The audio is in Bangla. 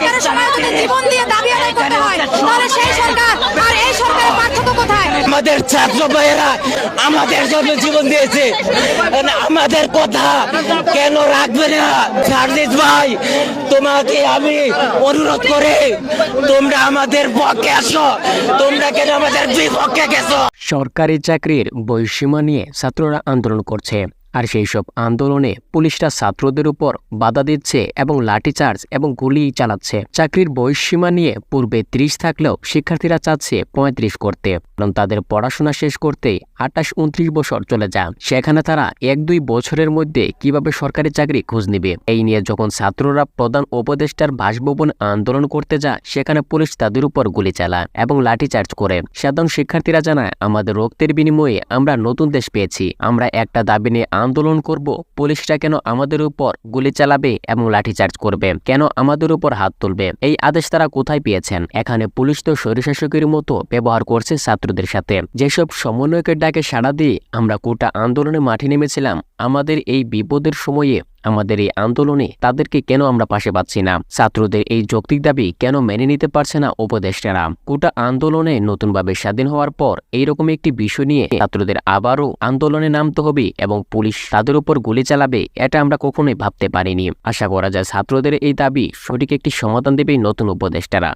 সরকারের সময় আমাদের জীবন দিয়ে দাবি আদায় করতে হয়। তাহলে সেই সরকার আর এই সরকারের পার্থক্য কোথায়? আমাদের ছাত্র ভাইয়েরা আমাদের জন্য জীবন দিয়েছে। আমাদের কথা কেন রাখবে না? সার্জিস ভাই তোমাকে আমি অনুরোধ করে তোমরা আমাদের পক্ষে আসো। তোমরা কেন আমাদের বিপক্ষে গেছো? সরকারি চাকরির বৈষম্য নিয়ে ছাত্ররা আন্দোলন করছে। আর সেই সব আন্দোলনে পুলিশরা ছাত্রদের উপর বাধা দিচ্ছে এবং লাঠিচার্জ এবং গুলি চালাচ্ছে। চাকরির বৈষম্য নিয়ে পূর্বে ত্রিশ থাকলেও শিক্ষার্থীরা চাচ্ছে পঁয়ত্রিশ করতে। কারণ তাদের পড়াশোনা শেষ করতে আঠাশ উনত্রিশ বছর চলে যান সেখানে তারা এক দুই বছরের মধ্যে কীভাবে সরকারি চাকরি খোঁজ নিবে? এই নিয়ে যখন ছাত্ররা প্রধান উপদেষ্টার বাসভবন আন্দোলন করতে যায়, সেখানে পুলিশ তাদের উপর গুলি চালায় এবং লাঠিচার্জ করে। সাধারণ শিক্ষার্থীরা জানায়, আমাদের রক্তের বিনিময়ে আমরা নতুন দেশ পেয়েছি। আমরা একটা দাবি নিয়ে আন্দোলন করব, পুলিশরা কেন আমাদের উপর গুলি চালাবে এবং লাঠিচার্জ করবে? কেন আমাদের উপর হাত তুলবে? এই আদেশ তারা কোথায় পেয়েছেন? এখানে পুলিশ তো স্বৈরশাসকের মতো ব্যবহার করছে ছাত্রদের সাথে। যেসব সমন্বয়কের ডাকে সাড়া দিয়ে আমরা কোটা আন্দোলনে মাঠে নেমেছিলাম, আমাদের এই বিপদের সময়ে আমাদের এই আন্দোলনে তাদেরকে কেন আমরা পাশে পাচ্ছি না? ছাত্রদের এই যৌক্তিক দাবি কেন মেনে নিতে পারছে না উপদেষ্টারা? কোটা আন্দোলনে নতুনভাবে স্বাধীন হওয়ার পর এইরকম একটি বিষয় নিয়ে ছাত্রদের আবারও আন্দোলনে নামতে হবে এবং পুলিশ তাদের উপর গুলি চালাবে, এটা আমরা কখনোই ভাবতে পারিনি। আশা করা যায় ছাত্রদের এই দাবি সঠিক একটি সমাধান দেবে নতুন উপদেষ্টারা।